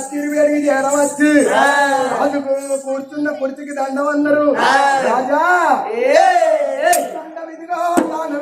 అస్తిరివేడి ఎడమచ్చి రాజు కూర్చున్న కుర్చీకి దండం అన్నారు. రాజా. దండం ఇదిగో నాన్న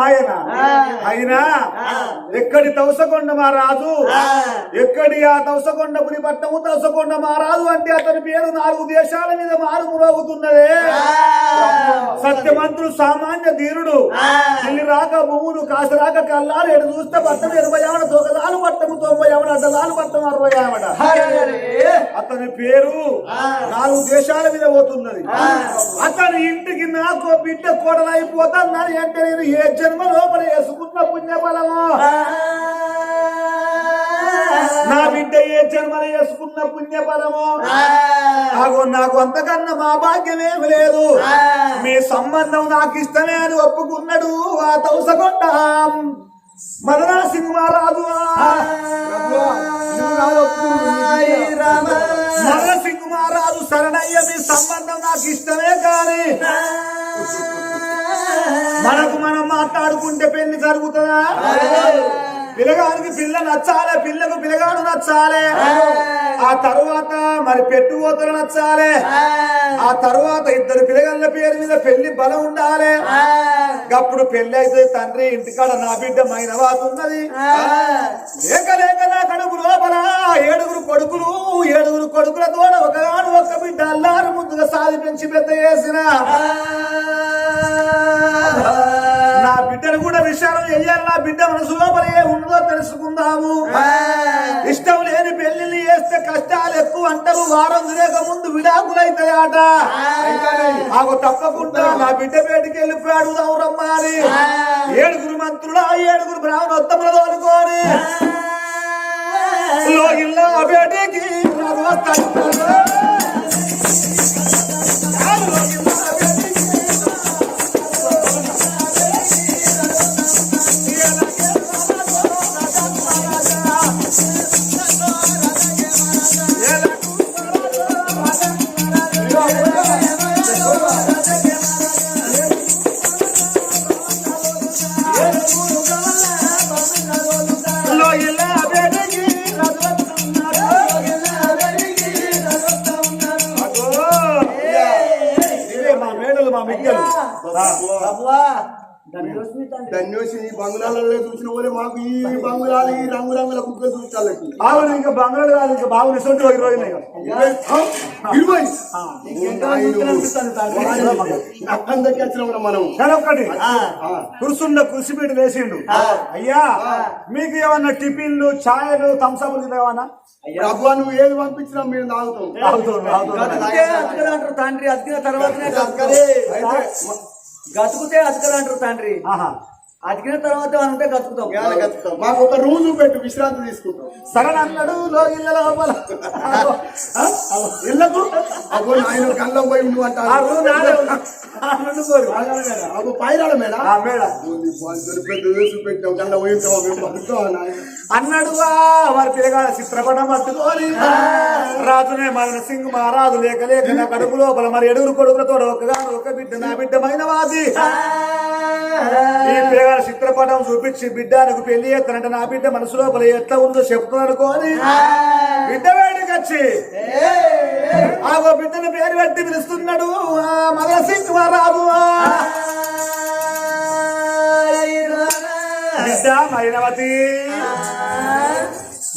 మాయన అయినా ఎక్కడి తౌసకొండ మహారాజు? ఎక్కడి ఆ తౌసకొండపురి పట్టము తౌసకొండ మహారాజు అంటే అతని పేరు నాలుగు దేశాల మీద మారుమోగుతున్నదే. సత్యమంతుడు సామాన్య ధీరుడు. ఇల్లు రాక భూములు కాసరాక కల్లాలు ఎడు చూస్తే పట్టం ఇరవై ఆవిడ తొగదాలు పట్టము తొంభై ఆవిడ అడ్డదాలు పట్టం అరవై ఆవిడ అతని పేరు నాలుగు దేశాల మీద పోతున్నది. అతని ఇంటికి నాకు బిడ్డ కోడలైపోతానని అంటే నేను ఏ జన్మ లోపల వేసుకున్న పుణ్యఫలము నా బిడ్డ ఏ జన్మలో వేసుకున్న పుణ్యఫలము? నాకు నాకు అంతకన్నా మా భాగ్యమేమి లేదు. మీ సంబంధం నాకు ఇష్టమే అని ఒప్పుకున్నాడు ఆ తౌసకొండ. మదనా బిడ్డ. మదన సింగ్ మహారాజు శరణయ్య మీ సంబంధం నాకు ఇష్టమే కానీ మనకు మనం మాట్లాడుకుంటే పెళ్ళి జరుగుతుందా? పిల్లగానికి పిల్ల నచ్చాలే పిల్లకు పిల్లగాడు నచ్చాలే. ఆ. తరువాత మరి పెట్టుబోతులు నచ్చాలే. ఆ. తరువాత ఇద్దరు పిల్లగాళ్ళ పేరు మీద పెళ్ళి బలం ఉండాలి. అప్పుడు పెళ్ళి అయితే తండ్రి ఇంటికాడ నా బిడ్డ మైనవాతున్నది లేక లేక నా కడుపు లోపల ఏడుగురు కొడుకులు ఏడుగురు కొడుకుల తోడ ఒకగాను ఒక్క బిడ్డ అల్లారు ముందుగా సాది పెంచి పెద్ద చేసిన. నా బిడ్డను కూడా విషయాలు చెయ్యాలి నా బిడ్డ మనసు లోపల ఏ ఉన్నదో తెలుసుకుందాము. ఇష్టం లేని పెళ్ళిళ్ళు చేస్తే కష్టాలు ఎక్కువ అంటారు. వారం తిరగక ముందు విడాకులైతాయట. ఆకు తప్పకుండా నా బిడ్డ బయటికి వెళ్ళిపోయాడు దౌరమ్మ అని. ఏడుగురు మంత్రులు ఆ ఏడుగురు బ్రాహ్మణోత్తములు అనుకోని లోగిల్లో బేటికి ఈ బంగ్లాలలో చూసిన వాళ్ళే మాకు ఈ బంగ్లాలు ఈ రంగు రంగుల కుక్కలు చూస్తాలకి ఆవులు ఇంకా బంగారు కాదు ఇంకా బాబు నిసొంటి ఒక రోజులు ఇరవై వచ్చిన మనం. కురుసుండ వేసిండు. అయ్యా మీకు ఏమన్నా టిఫిన్లు ఛాయలు థమ్స్అప్లు ఏమన్నా ప్రభు నువ్వు ఏది పంపించినా మేము తాగుతాం. తండ్రి అతికిన తర్వాతనే గతుకుతే అతకదంటారు తండ్రి. ఆహా. అతికిన తర్వాత మనం ఉంటే గతుకుతాం ఇవాళ గతుకుతాం. మాకు ఒక రోజు పెట్టు విశ్రాంతి తీసుకుంటాం. లోగిళ్ళ లోపల. ఇళ్ళకు అగో ఆయన కళ్ళం పోయి ఆ అంటారు. రూమ్ నాదే ఉంది. ఆ రెండు పోరు. అగో పైరాల మేడ కళ్ళ పోయి అన్నడుగా వారి పిల్లగాడ చిత్రపటం పట్టుకొని రాజునే మన సింగ్ మహారాజు లేక లేక నా కడుపు లోపల మరి ఎడుగురు కొడుకులతో ఒకగా ఒక బిడ్డ నా బిడ్డమైన వాది ఈ పిల్లగాడ చిత్రపటం చూపించి బిడ్డ నాకు పెళ్ళి చేస్తానంటే నా బిడ్డ మనసు లోపల ఎట్లా ఉందో చెప్తాను అనుకోని బిడ్డ వేడికి వచ్చి ఆ బిడ్డని పేరు పెట్టి పిలుస్తున్నాడు. ఆ మదన సింగ్ మహారాజు బిడ్డ మైనవతి.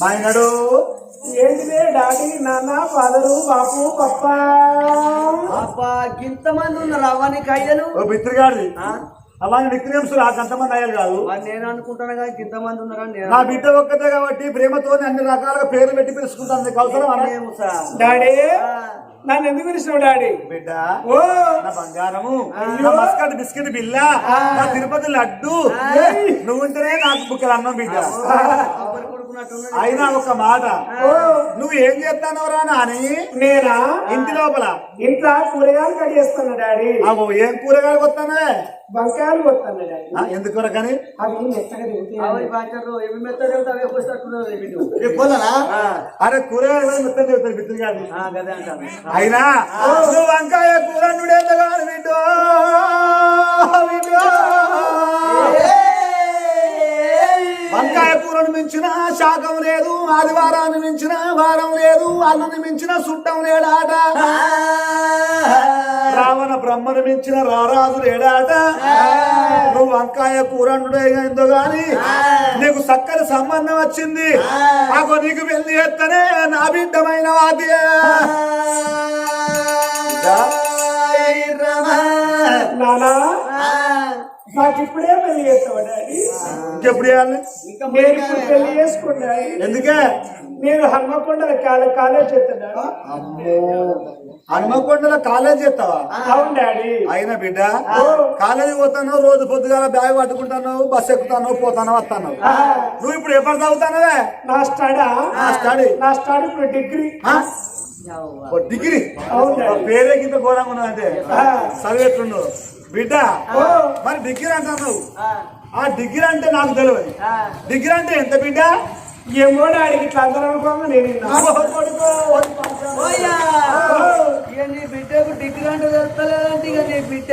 మైనడు. ఏంటిదే డాడీ నాన్న ఫాదరు బాపు పప్ప? అబ్బా ఇంతమంది ఉన్నారు అవన్నీ కయ్యలు. ఓ బిత్రిగాడి అలాగే నిక్నేమ్స్ నాకు అంతమంది అయ్యారు కాదు. నేను అనుకుంటాను కానీ ఇంతమంది ఉన్నారని నేను నా బిడ్డ ఒక్కతే కాబట్టి ప్రేమతో అన్ని రకాలుగా పేర్లు పెట్టి పిలుచుకుంటాను నీకు అవసరం. డాడీ ఆ, నన్ను ఎందుకు పిలిచినావు డాడీ? బిడ్డ ఓ. నా బంగారము నా మస్కట్ బిస్కెట్ బిల్ల నా తిరుపతి లడ్డు. నువ్వుంటేనే నాకు బుక్కలు అన్నం బిడ్డ. అయినా ఒక మాట. నువ్వు ఏం చేస్తానో రా నాని. నేనా? ఇంటి లోపల. ఇంట్లో కూరగాయలు కడిగేస్తున్నా డాడీ. అగో ఏం కూరగాయలు వస్తానే వంకాయలు కొత్తాను డాడీ. ఎందుకు కానీ అవి మెత్తగా అవి అవే అరే కూరగాయలు కూడా మొత్తం చెబుతారు గదే అంటాను. అయినా నువ్వు వంకాయ కూర బిడ్డో. వంకాయ కూరను మించిన శాకం లేదు ఆదివారాన్ని మించిన వారం లేదు అల్లుని మించిన సుట్టం లేడాట. దేవన బ్రహ్మను మించిన రారాజు లేడాట. నువ్వు వంకాయ కూరండుడే ఏందో గాని. నీకు చక్కని సంబంధం వచ్చింది. నాకు నీకు పెళ్ళి ఎత్తనే నా బిడ్డమైన వాది నానా? నాకు ఇప్పుడే పెళ్ళి చేస్తావా డాడీ? ఇంకెప్పుడు చేయాలి? నేను ఇప్పుడు పెళ్ళి చేసుకున్నా. ఎందుకే? నేను హన్మకొండ కాలే కాలేజ్ చేస్తాను? హనుమకొండలో కాలేజ్ చేస్తావా? అవును డాడీ. అయినా బిడ్డ కాలేజీ పోతాను రోజు పొద్దుగాల బ్యాగ్ పట్టుకుంటాను బస్ ఎక్కుతాను పోతాను వస్తాను? నువ్వు ఇప్పుడు ఎప్పుడు చదువుతానవే? నా స్టడా. నా స్టడీ. నా స్టడీ ఇప్పుడు డిగ్రీ. డిగ్రీ? పేరే కింద ఘోరంగా ఉన్నదంటే. ఆ. బిడ్డ మరి డిగ్రీ అంటావు నువ్వు ఆ. డిగ్రీ అంటే నాకు తెలియదు. డిగ్రీ అంటే ఎంత బిడ్డ? ఏమో డాడీకి ఇట్లా అందరూ నేను. ఇక నీ బిడ్డకు డిగ్రీ అంటే తెలుస్తలేదంటే ఇక నీ బిడ్డ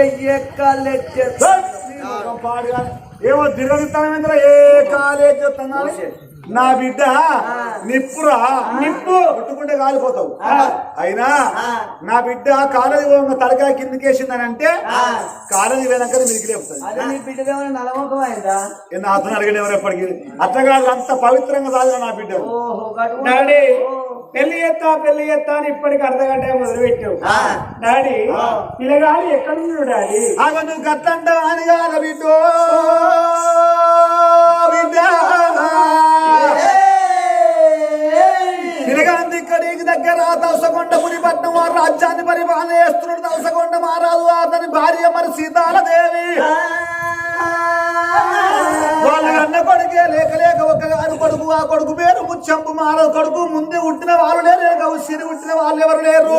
నీ ముఖం పాడుగా. ఏమో దిగలుగుతాను ఏ కాలేజ్ చెప్తున్నాను నా బిడ్డ నిప్పురా నిప్పు. కొట్టుకుంటే కాలిపోతావు. అయినా నా బిడ్డ కాలేజీ పోగా తలకాయ కిందకేసిందని అంటే కాలేజీ పోయినాక మీకు అతను అడిగిన ఎప్పటికీ? అట్లా కాదు అంత పవిత్రంగా సాగిన నా బిడ్డ. డాడీ పెళ్ళి చేస్తా పెళ్ళి చేస్తా అని ఇప్పటికి అర్ధ గంట మొదలు పెట్టావు డాడీ పిల్లగాడు ఎక్కడున్నాడు డాడీ? ఆగ నువ్వు గట్టంట అని కాదు బిడ్డ. బిడ్డ. దవసకొండ పురిపట్నం వారు రాజ్యాన్ని పరిపాలన చేస్తున్నాడు. దవసకొండ మారాదు అతని భార్య మరి సీతాలదేవి. వాళ్ళ అన్న కొడుకే లేక లేక ఒక గారు కొడుకు ఆ కొడుకు పేరు ముచ్చంపు మారదు కొడుకు ముందే ఉట్టిన వాళ్ళు లేరు. లేక సిరి పుట్టిన వాళ్ళు ఎవరు లేరు?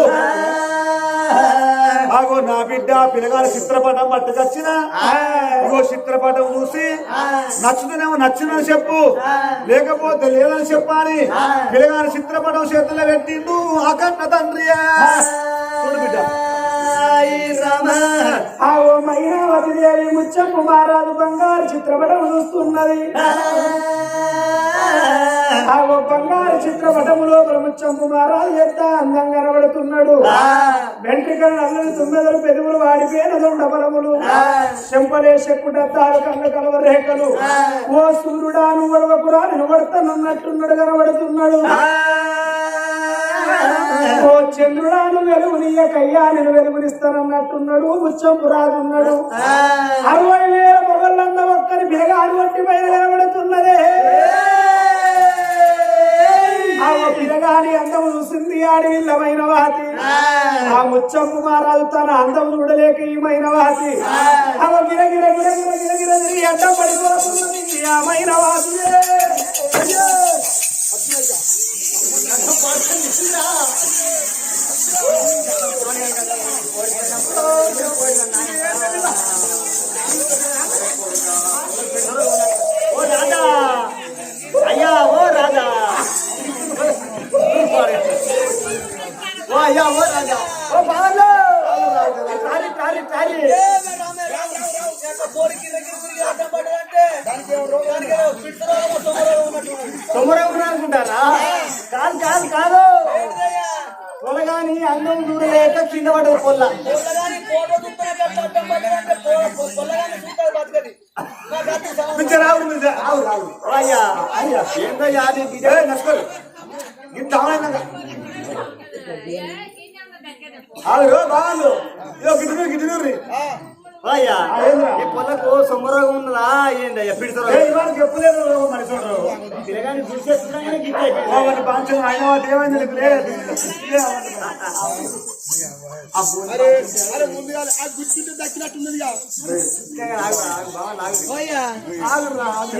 ఆగో నా బిడ్డ పిల్లగారి చిత్రపటం పట్టుకొచ్చిన ఇగో చిత్రపటం చూసి నచ్చుతునేమో నచ్చిందని చెప్పు. లేకపోతే లేదని చెప్పాలి. పిల్లగారి చిత్రపటం చేతుల్లో పెట్టిండు అకన్న తండ్రి చూడు బిడ్డ. దేవి ముచ్చం కుమారాలు బంగారు చిత్రపటం చూస్తున్నది. ఆ బంగారు చిత్రపటము లోపల ముచ్చం కుమారాలు ఎంత అందంగా కనబడుతున్నాడు వెంట్రికలు నల్లని తుమ్మెదలు పెదవులు వాడిపోయిన దొండబలములు చెంపలే చెక్కుడద్దాలు కళ్ళ కలవ రేఖలు. ఓ సూర్యుడా నువ్వు కూడా నిలబడతానున్నట్టున్నాడు కనబడుతున్నాడు. ఓ చంద్రుడాను వెలుగునియ్యకయ్యా నేను వెలుగునిస్తానన్నట్టున్నాడు ముచ్చంపు రాజున్నాడు అరవై వేల పొగళ్ళంద ఒక్కరి బిరగాడు వంటి పైన కనబడుతున్నదే. ఆ ఓ పిల్లగాని అందం చూసింది ఆడవిల్లమైన వాతి ఆ ముచ్చంపు మహారాజు తన అందం చూడలేక ఈమైన వాతి అవ గిర గిర గిర గిర గిర గిర తిరిగి అడ్డం పడిపోతున్నది ఆ మైన వాతి అయ్యా. ఈ పొలకు సొమ్మరోగం ఉన్నదా? ఏందయ్యా పిడిసరో ఇవాళ చెప్పలేదు మరి చూడరు. గిట్టే ఏమైంది లేదు.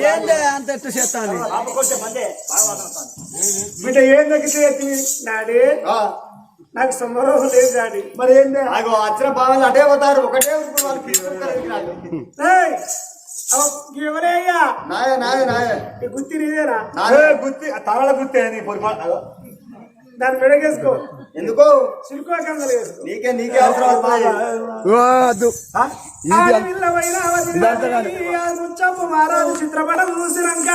ఏందే అంత ఎట్టు చేస్తాను బిడ్డ ఏం ఎత్తి డాడీ. నాకు సొమ్మరోజు లేదు డాడీ. మరి ఏంది? అగో అచ్చిన బావలు అటే పోతారు. ఒకటే ఊరుకుని వాళ్ళు ఎవరయ్యా నాయ నాయ గుత్తి నీదేనా? ఏ, గుత్తి తరల గుత్తి నీ పొరిపాటు దాన్ని మెడకేసుకో ఎందుకో? సిల్కో కందలు వేసుకో నీకే నీకే అవసరం మహారాజు చిత్రపటం చూసినాక.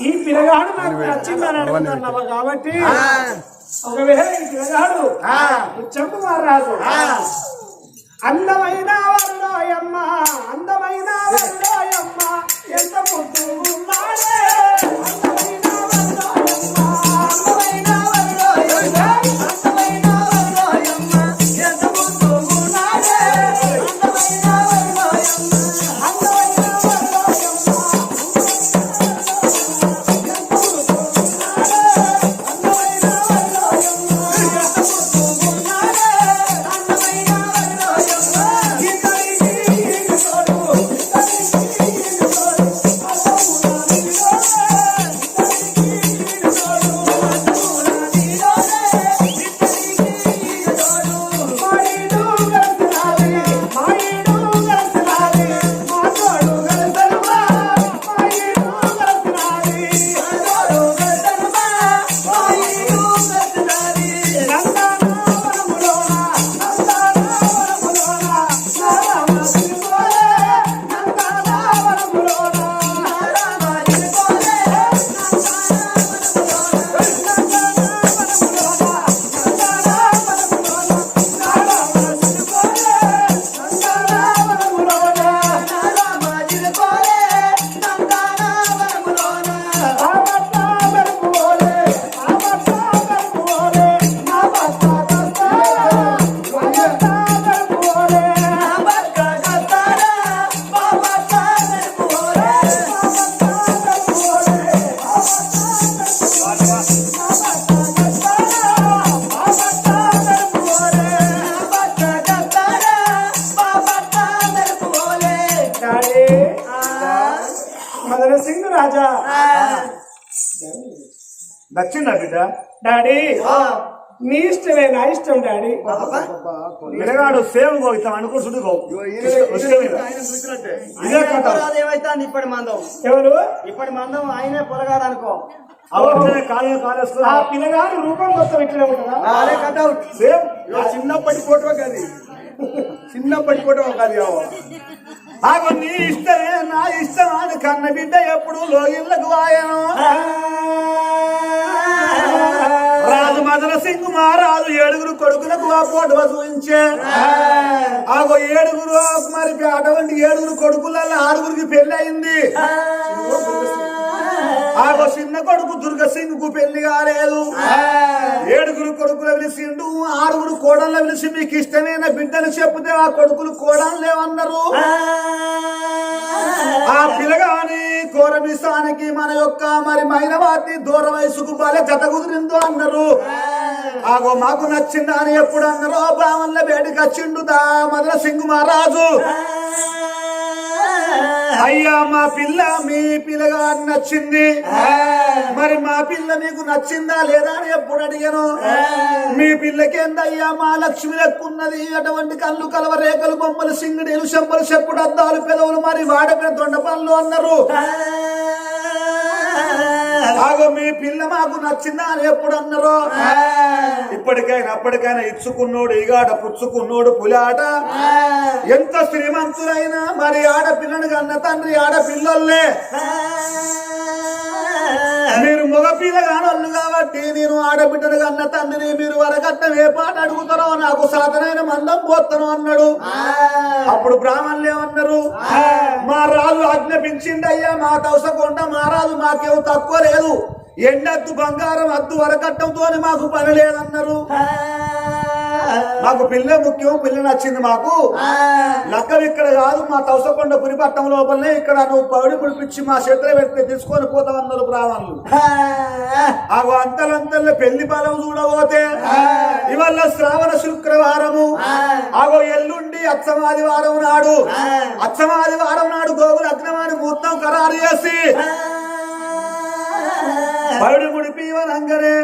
ఈ పిల్లగాడు నాకు నచ్చిందని అడుగుతున్నావు కాబట్టి. ఒకవేళ ఈ పిల్లగాడు చెప్పు రాదు ఆ. అందమైన వరుడోయమ్మ అందమైన వరుడోయమ్మ ఎంత ముద్దు నచ్చిందా బిడ్డ? డాడీ నీ ఇష్టమే నా ఇష్టం డాడీ. పిల్లగాడు సేమ్ గోగుతాం అనుకో సుడు గో. ఇదే కథ. ఏమైతే ఇప్పటి మందం. ఎవరు? ఇప్పటి మందం ఆయనే పొలగాడు అనుకో. పిల్లగాడు రూపం మొత్తం ఇట్లే ఉంటుందా? సేమ్. చిన్నప్పటి ఫోటో కాదు. చిన్నప్పటి ఫోటో కాదు ఆగో నీ ఇష్టమే నా ఇష్టం అని కన్న బిడ్డ ఎప్పుడు లోగిళ్ళకు వాయను. రాజు మదన సింగ్ మహారాజు ఏడుగురు కొడుకులకు ఆ పోటు చూపించే. ఆగో ఏడుగురు మరి అటువంటి ఏడుగురు కొడుకులలో ఆరుగురికి పెళ్ళి అయింది ఆగో చిన్న కొడుకు దుర్గ సింగ్కు పెళ్ళి కాలేదు. ఏడుగురు కొడుకులు పిలిచిండు ఆరుగురు కోడళ్ళు పిలిచి మీకు ఇష్టమైన బిడ్డలు చెప్తే ఆ కొడుకులు కోడలు లేవన్నారు. ఆ. పిల్లగాని కోరమిస్తానికి మన యొక్క మరి మైనవాతి దూర వయసుకు బాలే జత కుదిరిందో అన్నారు ఆగో మాకు నచ్చిందా అని ఎప్పుడు అన్నారో బావన్ల బయటకు వచ్చిండు దా మదన సింగ్ మహారాజు. అయ్యా మా పిల్ల మీ పిల్లగాని నచ్చింది. మరి మా పిల్ల మీకు నచ్చిందా లేదా అని ఎప్పుడు అడిగాను. మీ పిల్లకేందయ్యా మా లక్ష్మి లెక్కున్నది. అటువంటి కళ్ళు కలవ రేఖలు బొమ్మలు సింగిడీలు చెంపలు చెప్పుడు అద్దాలు పెదవులు మరి వాడపిన దొండ పనులు అన్నారు ఆగో మీ పిల్ల మాకు నచ్చిందా అని ఎప్పుడు అన్నారు? ఇప్పటికైనా అప్పటికైనా ఇచ్చుకున్నోడు ఇగాడ పుచ్చుకున్నోడు పులాట. ఎంత శ్రీమంతులైనా మరి ఆడపిల్లని కన్న తండ్రి ఆడపిల్లల్లే మీరు మగ పిల్లగానోళ్ళు కాబట్టి నేను ఆడబిడ్డను కన్న తండ్రిని మీరు వరకట్నం ఏ పాట అడుగుతారో నాకు సాధనైన మందం పోతాను అన్నాడు. అప్పుడు బ్రాహ్మణులు ఏమన్నారు? మా రాజు ఆజ్ఞాపించిండయ్యా మా తవసకొండ మా రాజు మాకేం తక్కువ లేదు. ఎండద్దు బంగారం అద్దు వరకట్టంతో మాకు పని లేదన్నారు. మాకు పిల్ల ముఖ్యం పిల్ల నచ్చింది మాకు. లక్కం ఇక్కడ కాదు మా తవసకొండ పురిపట్టం లోపలనే ఇక్కడ నువ్వు పౌడి పుడిపించి మా చేతిలో పెడితే తీసుకొని పోతామన్నారు బ్రాహ్మణులు. ఆ. అంతలంతల్లో పెళ్ళి బలం చూడబోతే ఇవాళ శ్రావణ శుక్రవారము. ఆగో ఎల్లుండి అచ్చమాదివారం నాడు. అచ్చమాదివారం నాడు గోగులు అగ్నమాని ముహూర్తం ఖరారు చేసి ఇవ్వనంగానే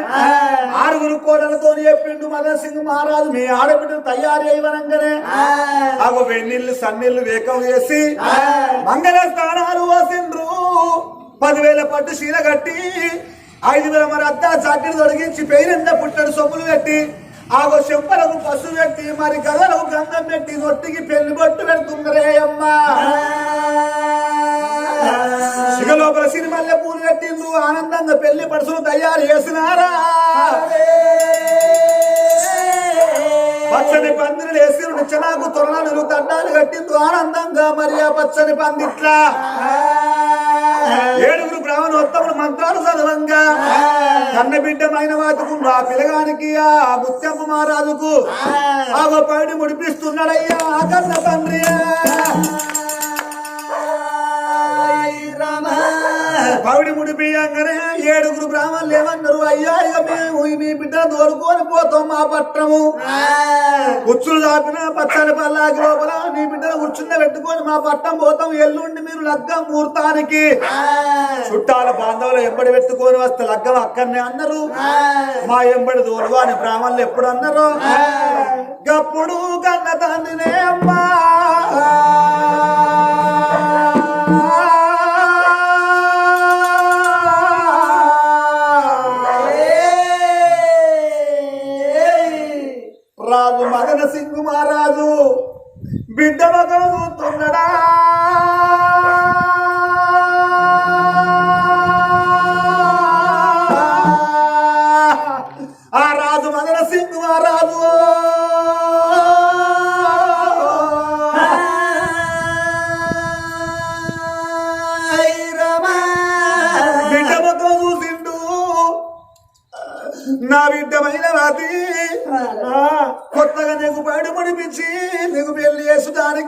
ఆరుగురు కోడలతో చెప్పిండు మదన్ సింగ్ మహారాజు మీ ఆడబిడ్డను తయారు చేయవనంగానే ఆగో వెన్నీళ్ళు సన్నీళ్ళు వేకం చేసి మంగళ స్నానాలు పోసిండ్రు పదివేల పట్టు చీర కట్టి ఐదు వేల మరి అద్దా చాకిరి తొలగించి పెయినంత పుట్టడు సొమ్ములు పెట్టి ఆగో చెంపలకు పసు పెట్టి మరి గదలకు గంధం పెట్టి నొట్టికి పెళ్ళి బొట్టు పెడుతుందరే అమ్మా. సిగ లోపల సినిమల్లె పూలు కట్టిండ్రు ఆనందంగా పెళ్ళి పడుసులు తయారు చేసినారా పచ్చని పందిరి వేసి నిచ్చనాకు తొరలు తండాలు కట్టింది ఆనందంగా మరి ఆ పచ్చని పందిట్లా. ఏడుగురు బ్రాహ్మణోత్తములు మంత్రాలు చదవంగా. కన్న బిడ్డమైన వాతుకు ఆ పిల్లగానికి ఆ ముత్యమ్మ మహారాజుకు. ఆ పైడి ముడిపిస్తున్నాడయ్యా ఆ కన్న తండ్రి పవిడి ముడిపియంగానే ఏడుగురు బ్రాహ్మణులు ఏమన్నారు అయ్యా ఇక మేము మీ బిడ్డను తోలుకొని పోతాం మా పట్టణము. ఉచ్చులు దాపిన పచ్చని పల్లాకి లోపల నీ బిడ్డను కూర్చున్న పెట్టుకొని మా పట్టం పోతాం. ఎల్లుండి మీరు లగ్గం ముహూర్తానికి చుట్టాల బాంధవులు ఎంబడి పెట్టుకొని వస్తే లగ్గం అక్కడనే అన్నారు. మా ఎంబడి దోలుగా అని బ్రాహ్మణులు ఎప్పుడు అన్నారు? గప్పుడు కన్న తండ్రినే అమ్మా. బిడ్డ మగం చూస్తున్నాడా?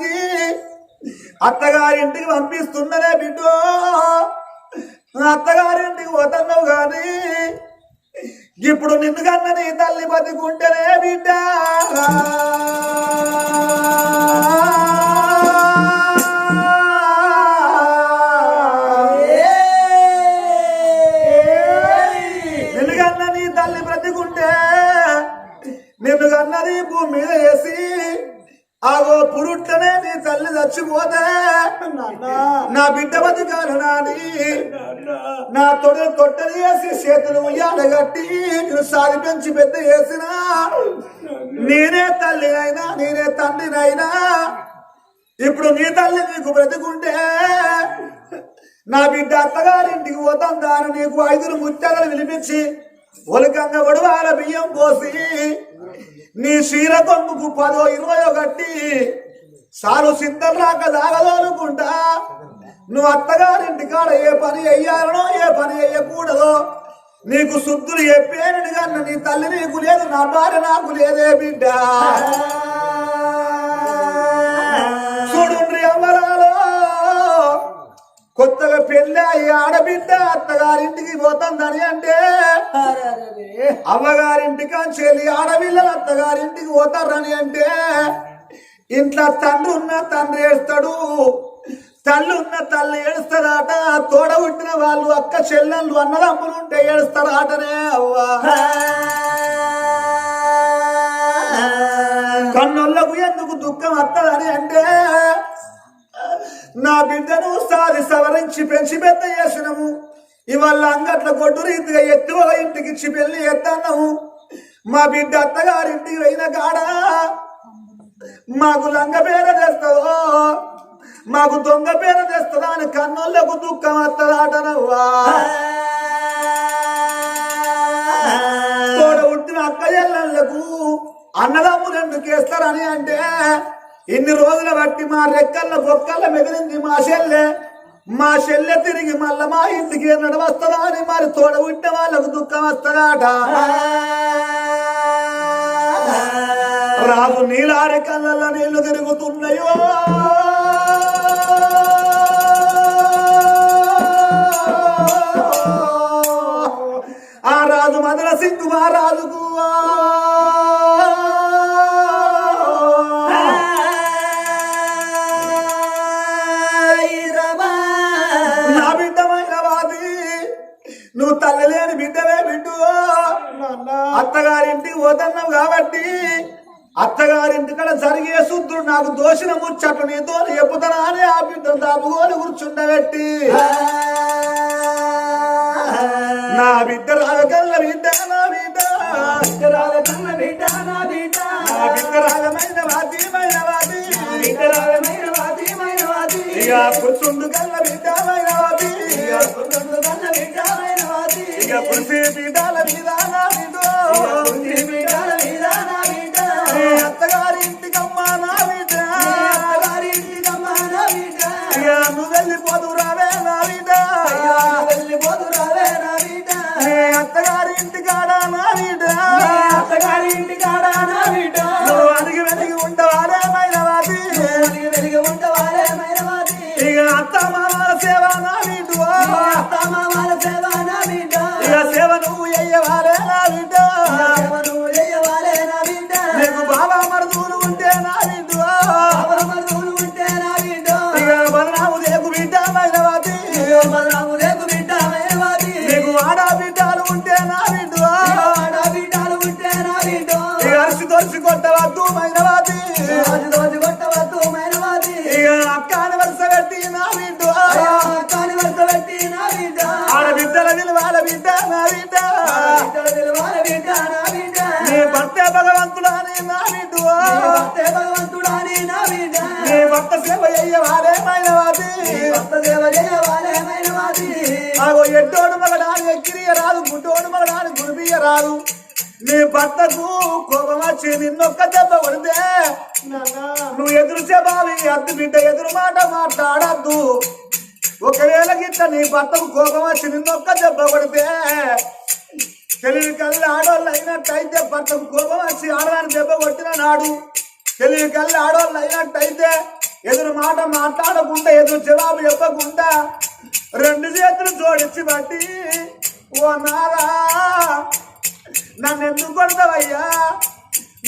చేసుడానికి అత్తగారింటికి పంపిస్తున్నదే బిడ్డో. అత్తగారింటికి పోతున్నావు కానీ ఇప్పుడు నిన్ను కన్న నీ తల్లి బతికుంటేనే బిడ్డ. నిన్ను కన్న నీ తల్లి బ్రతికుంటే నిన్ను కన్నది భూమి మీద ఆగో పురుట్టనే నీ తల్లి చచ్చిపోతే నా బిడ్డ బతికాను నాని. నా తొడ తొట్టని వేసి చేతులు ఉయ్యాడగట్టి నేను సాది పెంచి పెద్ద వేసిన నేనే తల్లి అయినా నేనే తండ్రినైనా. ఇప్పుడు నీ తల్లి నీకు బ్రతికుంటే నా బిడ్డ అత్తగారింటికి పోతాం దాని నీకు ఐదురు ముత్యాలను వినిపించి ఒలకంగా ఒడవాల బియ్యం పోసి నీ క్షీర పదో ఇరవయో కట్టి సారు సిద్ధం రాక దాగదోనుకుంటా నువ్వు అత్తగారింటి కాడ ఏ పని అయ్యాలనో ఏ పని అయ్యకూడదో నీకు శుద్ధులు చెప్పేనని కన్నా నీ తల్లి నీకు లేదు నా భార్య నాకు లేదే బిడ్డ. అయ్యి ఆడబిడ్డ అత్తగారింటికి పోతుందని అంటే అమ్మగారింటికి చెల్లి ఆడపిల్లలు అత్తగారింటికి పోతారని అంటే ఇంట్లో తండ్రి ఉన్న తండ్రి ఏడుస్తాడు తల్లి ఉన్న తల్లి ఏడుస్తారట తోడ పుట్టిన వాళ్ళు అక్క చెల్లెళ్ళు అన్నదమ్ములు ఉంటే ఏడుస్తారటనే అవ్వా. కన్నులకు ఎందుకు దుఃఖం వస్తుందని అంటే నా బిడ్డను సారి సవరించి పెంచి పెద్ద చేసినము. ఇవాళ అంగట్ల కొట్టు రీతిగా ఎత్తువ ఇంటికి ఇచ్చి పెళ్ళి ఎత్తన్నాము మా బిడ్డ అత్తగారింటికి పోయిన కాడ? మాకు లంగ పేర తెస్తుందో? మాకు దొంగ పేర తెస్తుందా అని కన్నులకు దుఃఖం వస్తుందాటనవ్వా తోడ పుట్టిన అక్క చెల్లెళ్ళకు అన్నదమ్ములు ఎందుకు వేస్తారని అంటే ఇన్ని రోజుల బట్టి మా రెక్కల బొక్కల మెదిలింది మా చెల్లె. మా చెల్లె తిరిగి మళ్ళా మా ఇంటికి నడవస్తుందా అని మరి తోడ వాళ్ళకు దుఃఖం వస్తుందాట రాజు నీలారి కళ్ళల్లో నీళ్ళు తిరుగుతున్నాయో? ఆ రాజు మదన సింగు మహారాజుకు ఆ నువ్వు తల్లి లేని బిడ్డవే బిడ్డు. అత్తగారింటికి పోతున్నాం కాబట్టి అత్తగారింటి కడ జరిగే శుద్ధుడు నాకు దోషిన ముచ్చట్లు నీతో చెప్పుతానా అని ఆ బిడ్డ దాపుగోలు కూర్చుండబెట్టి. నా బిడ్డ రాగల్ల బిడ్డ నా బిడ్డ. రాగకన్న బిడ్డ నా బిడ్డ నా బిడ్డ రాగమైన వాద్యమైన వాది బిడ్డ రాగమైన వాద్యమైన వాది ఇక కూర్చుండు కళ్ళ బిడ్డమైనవతి ఇక అత్త మామల సేవ నా నిన్నొక్క దెబ్బ పడితే నువ్వు ఎదురు చెప్పాలి అద్దు బిడ్డ ఎదురు మాట మాట్లాడద్దు. ఒకవేళ గిట్ట నీ భర్తకు కోపం వచ్చి నిన్నొక్క దెబ్బ పడితే తెలివి కళ్ళు ఆడవాళ్ళు అయినట్టయితే భర్తకు కోపం వచ్చి ఆడదాని దెబ్బ కొట్టిన నాడు తెలివి కళ్ళు ఆడవాళ్ళు అయినట్టయితే ఎదురు మాట మాట్లాడకుండా ఎదురు జవాబు చెప్పకుండా రెండు చేతులు జోడించి బట్టి ఓ నారా నన్ను ఎందుకు కొడతావయ్యా?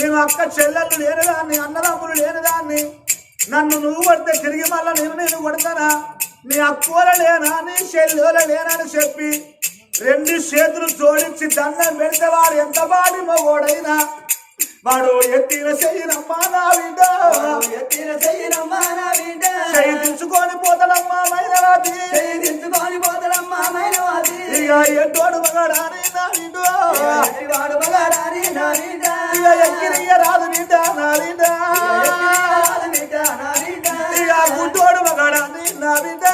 నేను అక్క చెల్లెళ్ళు లేనిదాన్ని అన్నదమ్ములు లేనిదాన్ని నన్ను నువ్వు కొడితే తిరిగి మళ్ళా నేను నేను కొడతానా? నీ అక్కువల లేనా నీ చెల్లెల లేనా అని చెప్పి రెండు చేతులు జోడించి దండం పెడితే వాడు ఎంత బాడి మగోడైనా? వాడు ఎత్తిన చెయ్యినమ్మా నా బిడ్డ. ఎత్తిన చెయ్యినమ్మా నా బిడ్డ. చెయ్యి దించుకొని పోతాడమ్మా మైనవాది చెయ్యి దించుకొని పోతాడమ్మా మైనవాది. ఇక ఎట్టోడు మగడాని నా బిడ్డ. ఎట్టివాడు మగాడాని నా రాదు బిడ్డ నా బిడ్డ. ఇక గుడ్డోడు మగడాని నా బిడ్డ.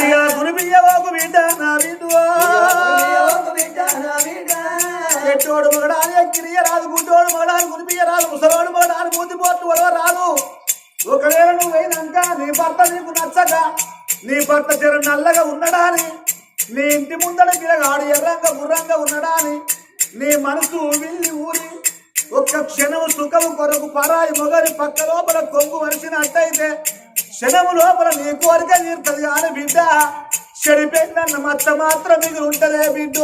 ఇక గురిపియ్య ఓకు బిడ్డ నా బిడ్డ. ఎట్టోడు మగడాని ఎక్కిరియ రాదు గుడ్డోడు మగడాని గురిపియ్య రాదు ముసలోడు మగడాని మూతి పోట్లు ఒడవ రాదు ఒకవేళ నువ్వు అయినాక నీ భర్త నీకు నచ్చక నీ భర్త చెర నల్లగా ఉన్నడాని నీ ఇంటి ముందర గిరగాడు ఎర్రంగా గుర్రంగా ఉన్నడాని నీ మనసు విల్లి ఊరి ఒక్క క్షణము సుఖము కొరకు పరాయి మొగరి పక్క లోపల కొంగు వరిచినట్టయితే క్షణము లోపల నీ కోరిక తీరుతుంది కానీ బిడ్డ. చెడిపోయిందన్న మచ్చ మాత్రం మిగిలి ఉంటదే బిడ్డ.